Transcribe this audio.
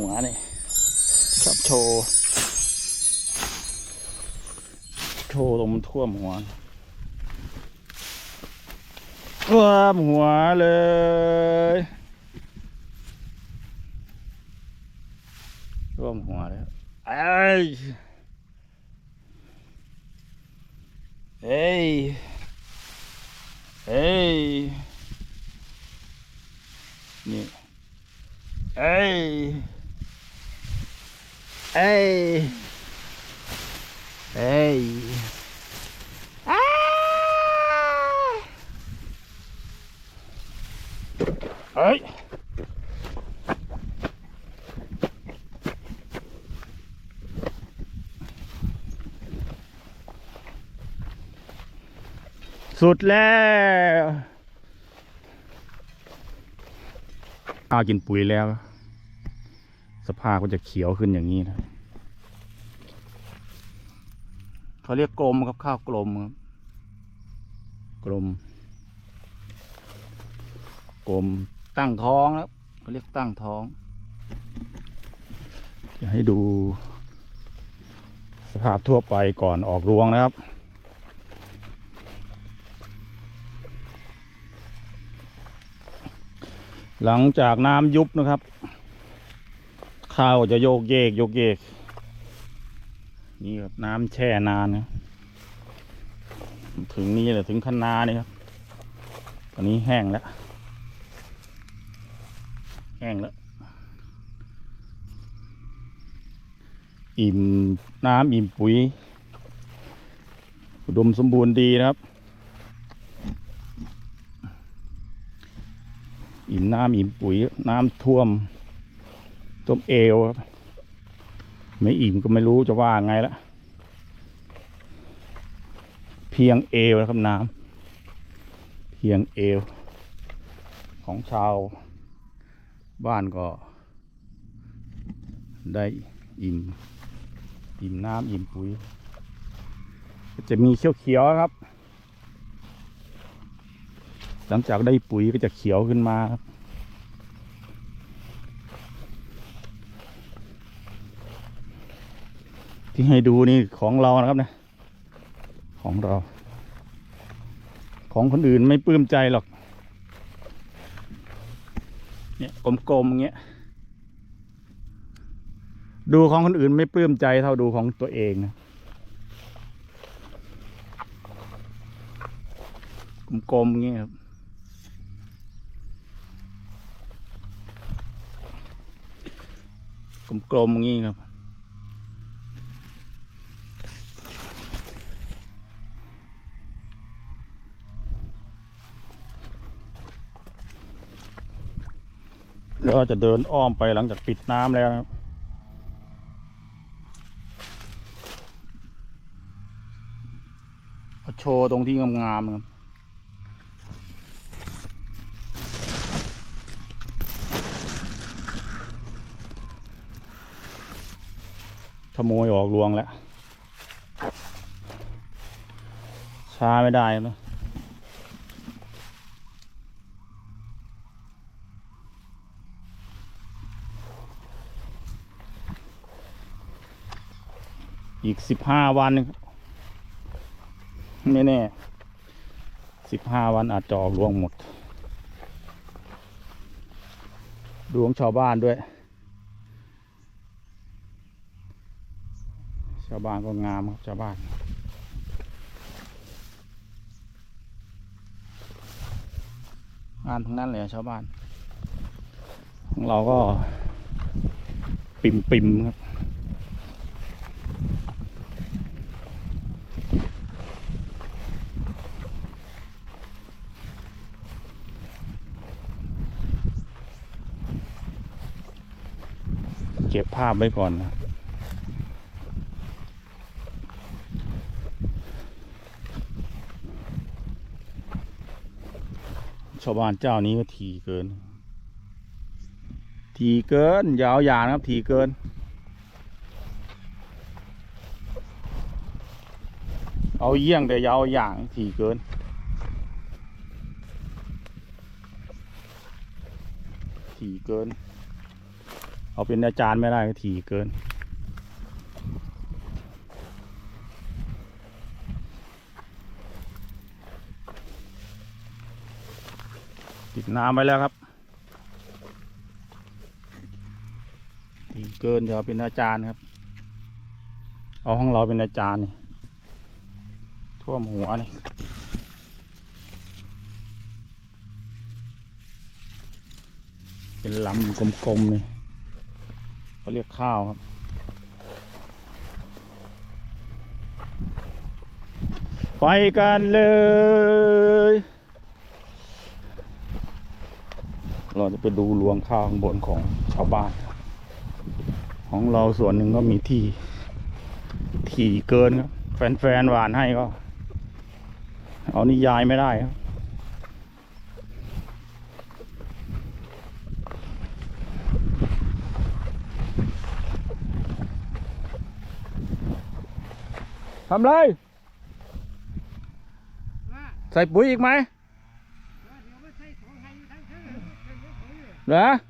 หัวนี่ชอบโชว์โชว์ลมท่วมหัวท่วมหัวเลยท่วมหัวแล้วไอ้ยเฮ้ยเฮ้ยนี่เอ้ย เอ้ยเอ้ยอ้าเอ้ยสุดแล้วอากินปุ๋ยแล้ว สภาพก็จะเขียวขึ้นอย่างนี้นะเขาเรียกกลมครับข้าวกลมครับกลม กลมตั้งท้องแล้วเขาเรียกตั้งท้องจะให้ดู สภาพทั่วไปก่อนออกรวงนะครับหลังจากน้ำยุบนะครับ ข้าวจะโยกเยกโยกเยก นี่ครับน้ำแช่นานนะถึงนี่แหละถึงคันนานี่ครับ ตอนนี้แห้งแล้ว แห้งแล้ว อิ่มน้ำอิ่มปุ๋ย อุดมสมบูรณ์ดีนะครับ อิ่มน้ำอิ่มปุ๋ยน้ำท่วม ท่วมเอวครับ ไม่อิ่มก็ไม่รู้จะว่าไงละ เพียงเอวนะครับน้ำเพียงเอว ของชาว บ้านก็ ได้อิ่ม อิ่มน้ำอิ่มปุ๋ยก็จะมีเขียวๆครับ หลังจากได้ปุ๋ยก็จะเขียวขึ้นมาครับ ที่ให้ดูนี่ของเรานะครับนะ ของเรา ของคนอื่นไม่ปลื้มใจหรอก เนี่ยกลมๆอย่างเงี้ย ดูของคนอื่นไม่ปลื้มใจเท่าดูของตัวเองนะ กลมๆอย่างเงี้ยครับกลมๆอย่างงี้ครับ ก็จะเดินอ้อมไปหลังจากปิดน้ำแล้วนะครับโชว์ตรงที่งามๆครับขโมยออกรวงแล้วช้าไม่ได้นะ อีกสิบห้าวันไม่แน่สิบห้าวันอาจจะออกรวงหมดดวงชาวบ้านด้วย ชาวบ้านก็งามครับชาวบ้านงานทั้งนั้นเลยชาวบ้านของเราก็ปิ่มปิมๆครับ เก็บภาพไว้ก่อนนะชาวบ้านเจ้านี้ก็ทีเกิน ทีเกินยาวหยางนะครับทีเกิน เอาเยี่ยงแต่ยาวอย่างทีเกิน ทีเกิน เอาเป็นอาจารย์ไม่ได้ถี่เกิน ติดน้ำไว้แล้วครับถี่เกินจะเอาเป็นอาจารย์ครับ เอาห้องเราเป็นอาจารย์นี่ท่วมหัวนี่เป็นลำกลมๆนี่ เขาเรียกข้าวครับ ไปกันเลยเราจะไปดูรวงข้าวข้างบนของชาวบ้าน ของเราส่วนหนึ่งก็มีที่ถี่เกินครับ แฟนๆหวานให้ก็ เอานิยายไม่ได้ครับ ทำไรว่าใส่ปุ๋ยอีกไหมเดี๋ยวมาใส่ของให้ทั้งทั้งเหรอเ